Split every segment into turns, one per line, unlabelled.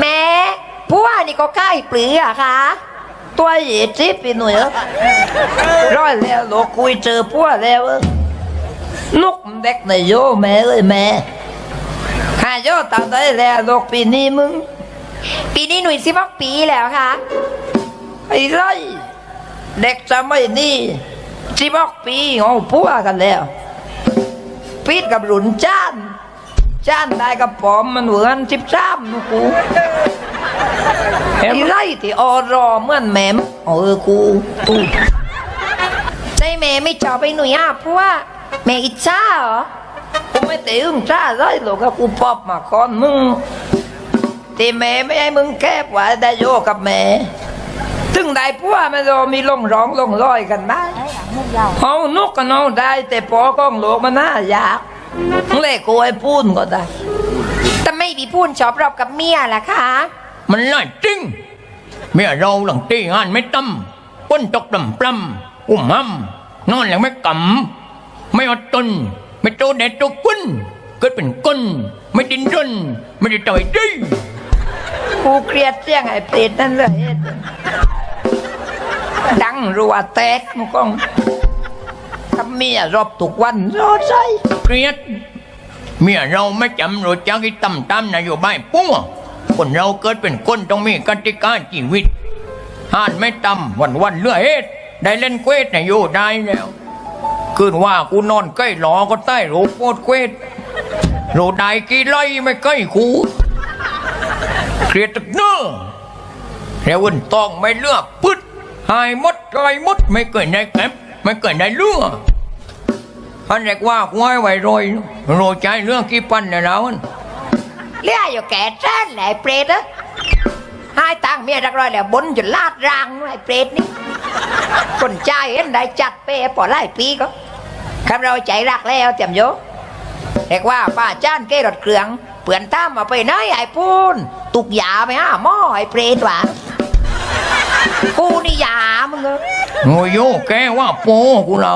แม่ผัวนี่ก็ใกล้ปลืออะค่ะ
ตัวเหยียดทิพย์ไปหน่อยเรอร้อยแล้วเราคุยเจอพวกแล้วเออนุกเด็กในโยแม่เอ้ยแม่หาโยตาได้แล้วลูกปีนี้มึง
ปีนี้หนุ่ยสิบกปีแล้วค่ะ
ไอ้ไรเด็กสมัยนี้สิบกปีเอาพัวกันแล้วปีดกับหลุนจ้าน จ้านได้กับปอมมันเหมือนสิบสามนะกูไอ้ไรที่ออรอเหมือนแม่มเออกูตู้
ใจแม่ไม่จอบไปหนุ่ยอะผัวแม่อิจฉาเหรอ
กูไม่เตีอึ้งจ้าไรหรอกกับกูปอบมาก่อนมึงที่แม่ไม่ให้มึงแคบไว้ได้โยกับแม่ถึงได้พัวมันรอมีลงร้องลงร้อยกันไหมเอานกกันเอาได้ แต่ปอกล้องโลกมันน่ายาก เล่กูไอ้พูนก็ได้
แต่ไม่มีพูนชอบรอบกับเมียล่ะคะ
มันน่าจริง เมียเราหลังตีงานไม่ตั้มก้นตกดำปล้ำอุ้มห้ำนอนแล้วไม่กำไม่อดทนไม่โตแดดโตกุ้นเกิดเป็นก้นไม่ดินรนไม่ได้ต่อยดี
กูเกลียดเสียงไอ้เป็ดนั่นเลยดังรัวแตกมึงก้อง กับเมียรอบทุกวันรอใจ
เกลียดเมียเราไม่จำรู้จักที่ตำตามนโยบายปั้วคนเราเกิดเป็นคนต้องมีกติกาชีวิตห้านไม่ตำวันวันเลือเฮ็ดได้เล่นเควสนอยู่ได้แล้วคืนว่ากูนอนใกล้หลอก็ใต้โรโปดเควสโรได้กี่ไล่ไม่ใกล้คูเครียดตึกเนื้อแล้ววันต้องไม่เลือกพึดหายมดไรหมดไม่เกิดได้แก็บ ไม่เกิดได้เลือกพันเรียกว่าควยไว้โรยโรยใจเรื่องกี่ปันเนี่ยแล้ว
เลี้ยอยู่แก่แจ้นแหละไอ้เปรตอะให้ตังเมียรักร้อยแล้วบนจนลาดรางไอ้เปรตนี่คนใจเห็นได้จัดไปปอไล่ปีก็คำเราใจรักแล้วเตรียมโยเรียกว่าป้าจ้านเกรถเครื่องเปื่อนตามมาไปไหนไอ้ปูนตุกยาไปห้าหม้อไอ้เปรตหวะ กูนี่ยามึงเออ
โง่โยแกว่าโป้กูเรา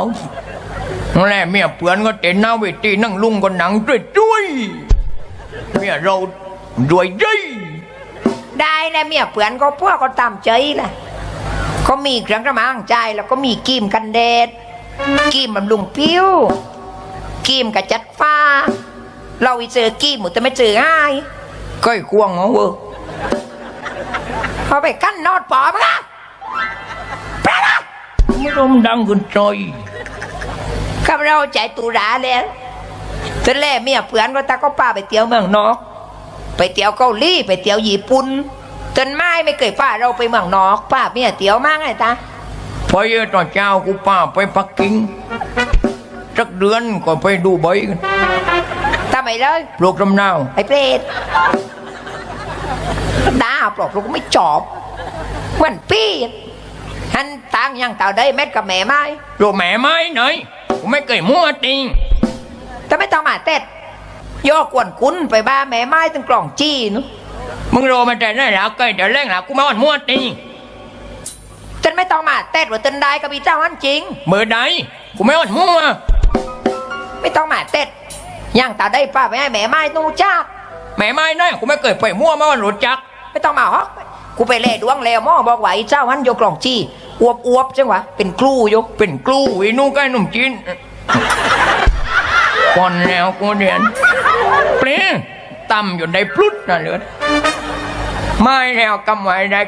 แล่เมียเปือนก็เต้นหน้าเวทีนั่งลุงก็หนังด้วยด้วยเมียเราด้วยดี
ได้นะเมียเปื่อนก็พวกก็ตามใจแหละเขามีเครื่องกระมังใจายแล้วก็มีกีมกันแดดกีมบำรุงผิวกีมกระจัดฟ้า เราอีเจอกีมหมดแต่ไม่เจอง่าย
ใกล้ควงเอาเว้ ย
พอไปกั้นนอดปอมะ
ไม่รมดังขึ้นใจ
กับเราใจตุราแล้วจนแล่เมียเปื่อนก็ตาก็ป้าไปเที่ยวเมืองนอก ไปเที่ยวเกาหลีไปเที่ยวญี่ปุ่นจนไม่ไม่เคยป้าเราไปเมืองนอก ป้าเมียเที่ยวมากไงตา
พอเยอะตอนเช้ากูป้าไปปักกิ่งสักเดือนก็ไปดูใบกัน
ทำไมเลย
ปลูกลำนาว
ไอ้เปรต ดาปลอกลูกไม่จอบเหมือนปีดหันตังยังเต่าได้เม็ดกับแม่ไม้
โรแม่ไม้หน่อยกูไม่เคยมั่วจริง
แต่ไม่ต้องมาเต็ดโยกกวนคุ้นไปบ้าแม่ไม้ตั้งกล่องจี้นุ
มึงโรมาแต่ได้แล้วใกล้แต่แรงแล้วกูมาอ่อนมั่วจริง
จนไม่ต้องมาเต็ดว่าจนได้กับพี่เจ้าหันจริง
เบอร์ใดกูไม่อ่อนมั่ว
ไม่ต้องมาเต็ดยังเต่าได้ป้าไปให้แม่ไม้นูจ้า
แม่ไม้นั่นกูไม่เคยไปมั่วมาอ่อนรู้จัก
ไม่ต้องมาฮอกกูไปเล่ดวงแล้วหมอบอกว่าไอ้เจ้าฮันโยกกล่องจี้อวบอวบจังหวะเป็นกลู่ยก
เป็นกลูไอ้นุ่งไก่หนุ่มจีนก่อนแล้วกูเรียนเปลี่ยนต่ำอยู่ในพลุดนะเหลือไม่แล้วกำไว้ได้